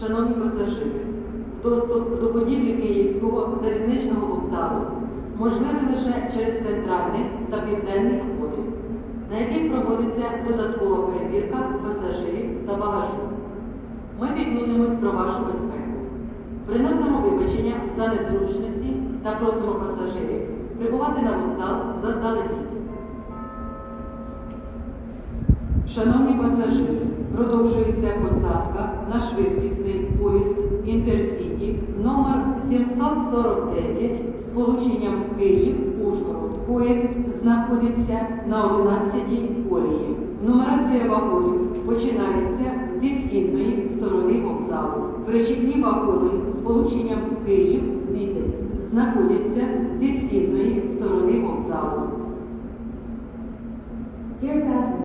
Шановні пасажири, доступ до будівлі Київського залізничного вокзалу можливий лише через центральний та південний входи, на яких проводиться додаткова перевірка пасажирів та багажу. Ми піклуємось про вашу безпеку. Приносимо вибачення за незручності та просимо пасажирів прибувати на вокзал заздалегідь. Шановні пасажири, Продовжується посадка на швидкісний поїзд Інтерсіті номер 749 з полученням Київ Ужгород. Поїзд знаходиться на 11-й колії. Нумерація вагонів починається зі східної сторони вокзалу. Причепні вагони з полученням Київ відень знаходяться зі східної сторони вокзалу.